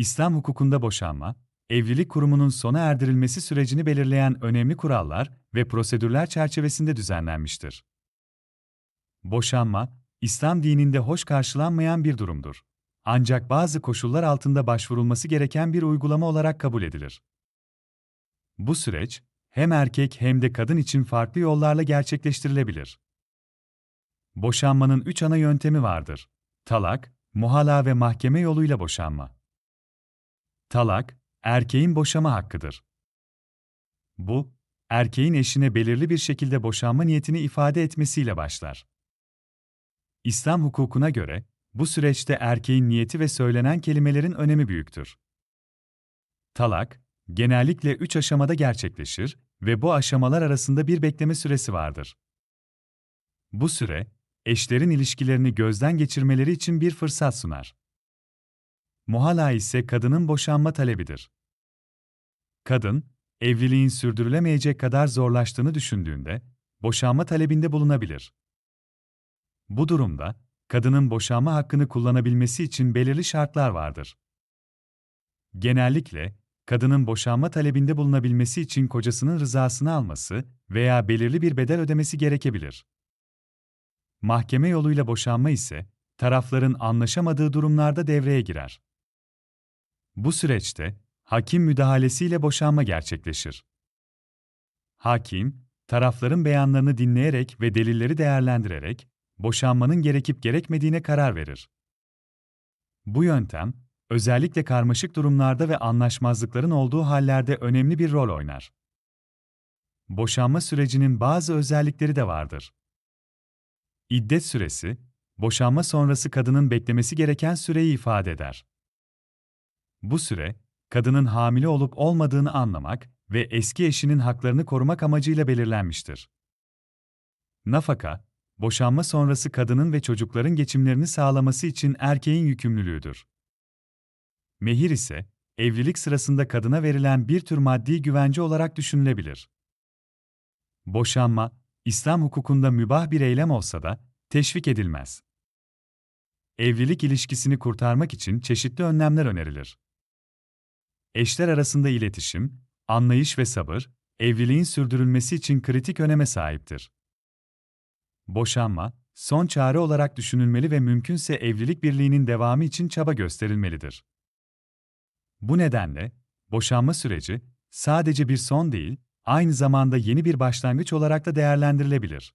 İslam hukukunda boşanma, evlilik kurumunun sona erdirilmesi sürecini belirleyen önemli kurallar ve prosedürler çerçevesinde düzenlenmiştir. Boşanma, İslam dininde hoş karşılanmayan bir durumdur. Ancak bazı koşullar altında başvurulması gereken bir uygulama olarak kabul edilir. Bu süreç, hem erkek hem de kadın için farklı yollarla gerçekleştirilebilir. Boşanmanın üç ana yöntemi vardır. Talak, muhala ve mahkeme yoluyla boşanma. Talak, erkeğin boşama hakkıdır. Bu, erkeğin eşine belirli bir şekilde boşanma niyetini ifade etmesiyle başlar. İslam hukukuna göre, bu süreçte erkeğin niyeti ve söylenen kelimelerin önemi büyüktür. Talak, genellikle üç aşamada gerçekleşir ve bu aşamalar arasında bir bekleme süresi vardır. Bu süre, eşlerin ilişkilerini gözden geçirmeleri için bir fırsat sunar. Muhala ise kadının boşanma talebidir. Kadın, evliliğin sürdürülemeyecek kadar zorlaştığını düşündüğünde, boşanma talebinde bulunabilir. Bu durumda, kadının boşanma hakkını kullanabilmesi için belirli şartlar vardır. Genellikle, kadının boşanma talebinde bulunabilmesi için kocasının rızasını alması veya belirli bir bedel ödemesi gerekebilir. Mahkeme yoluyla boşanma ise, tarafların anlaşamadığı durumlarda devreye girer. Bu süreçte, hakim müdahalesiyle boşanma gerçekleşir. Hakim, tarafların beyanlarını dinleyerek ve delilleri değerlendirerek, boşanmanın gerekip gerekmediğine karar verir. Bu yöntem, özellikle karmaşık durumlarda ve anlaşmazlıkların olduğu hallerde önemli bir rol oynar. Boşanma sürecinin bazı özellikleri de vardır. İddet süresi, boşanma sonrası kadının beklemesi gereken süreyi ifade eder. Bu süre, kadının hamile olup olmadığını anlamak ve eski eşinin haklarını korumak amacıyla belirlenmiştir. Nafaka, boşanma sonrası kadının ve çocukların geçimlerini sağlaması için erkeğin yükümlülüğüdür. Mehir ise, evlilik sırasında kadına verilen bir tür maddi güvence olarak düşünülebilir. Boşanma, İslam hukukunda mübah bir eylem olsa da, teşvik edilmez. Evlilik ilişkisini kurtarmak için çeşitli önlemler önerilir. Eşler arasında iletişim, anlayış ve sabır, evliliğin sürdürülmesi için kritik öneme sahiptir. Boşanma, son çare olarak düşünülmeli ve mümkünse evlilik birliğinin devamı için çaba gösterilmelidir. Bu nedenle, boşanma süreci, sadece bir son değil, aynı zamanda yeni bir başlangıç olarak da değerlendirilebilir.